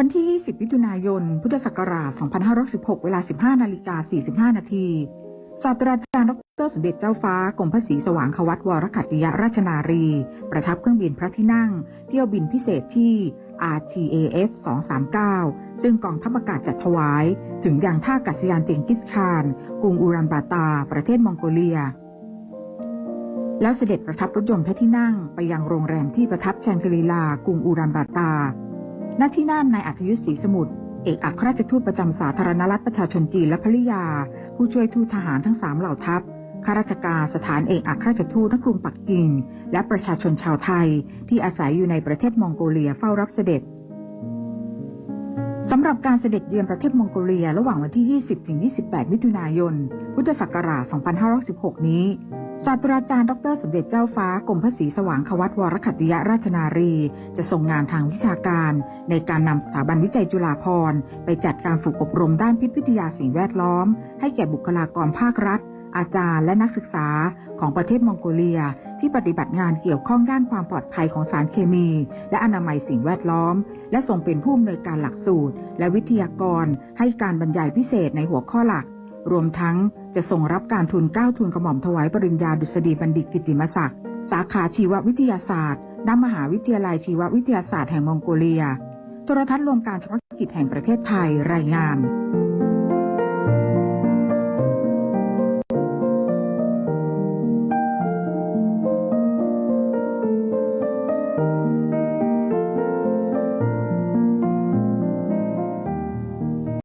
วันที่ 20 มิถุนายน พุทธศักราช 2516 เวลา 15 นาฬิกา 45 นาทีศาสตราจารย์ดรสมเด็จเจ้าฟ้ากรมพระศรีสว่างควัตวรขัตติยราชนารี ประทับเครื่องบินพระที่นั่ง เที่ยวบินพิเศษที่ RTAF 239 ซึ่งกองทัพอากาศจัดถวาย ถึงยังท่าอากาศยานเจงกิสคาน กรุงอูรันบาตา ประเทศมองโกเลีย แล้วเสด็จประทับรถยนต์พระที่นั่งไปยังโรงแรมที่ประทับแชงกรีลากรุงอูรันบาตา ณที่นั่นนายอัธยุทธศรีสมุทรเอกอัครราชทูตประจำสาธารณรัฐประชาชนจีนและภริยา ผู้ช่วยทูตทหารทั้งสามเหล่าทัพข้าราชการสถานเอกอัครราชทูตณกรุงปักกิ่ง และประชาชนชาวไทย ที่อาศัยอยู่ในประเทศมองโกเลียเฝ้ารับเสด็จสำหรับการเสด็จเยือนประเทศมองโกเลียระหว่างวันที่ 20-28 มิถุนายน พุทธศักราช 2516 นี้ ศาสตราจารย์ดรสมเด็จเจ้าฟ้ากรมพระศรีสว่างควัตวรขัติยราชนารี จะส่งงานทางวิชาการ ในการนำสถาบันวิจัยจุฬาภรณ์ไปจัดการฝึกอบรมด้านพิษวิทยาสิ่งแวดล้อม ให้แก่บุคลากรภาครัฐ อาจารย์และนักศึกษาของประเทศมองโกเลีย ที่ปฏิบัติงานเกี่ยวข้องด้านความปลอดภัยของสารเคมี และอนามัยสิ่งแวดล้อม และส่งเป็นผู้อำนวยการหลักสูตร และวิทยากร ให้การบรรยายพิเศษในหัวข้อหลัก รวมทั้งจะส่งรับการทุนเก้าทุนกระหม่อมถวายปริญญาดุษฎีบัณฑิตกิติมศักดิ์สาขาชีววิทยาศาสตร์ณมหาวิทยาลัยชีววิทยาศาสตร์แห่งมองโกเลียโทรทัศน์รวมการเฉพาะกิจแห่งประเทศไทยรายงาน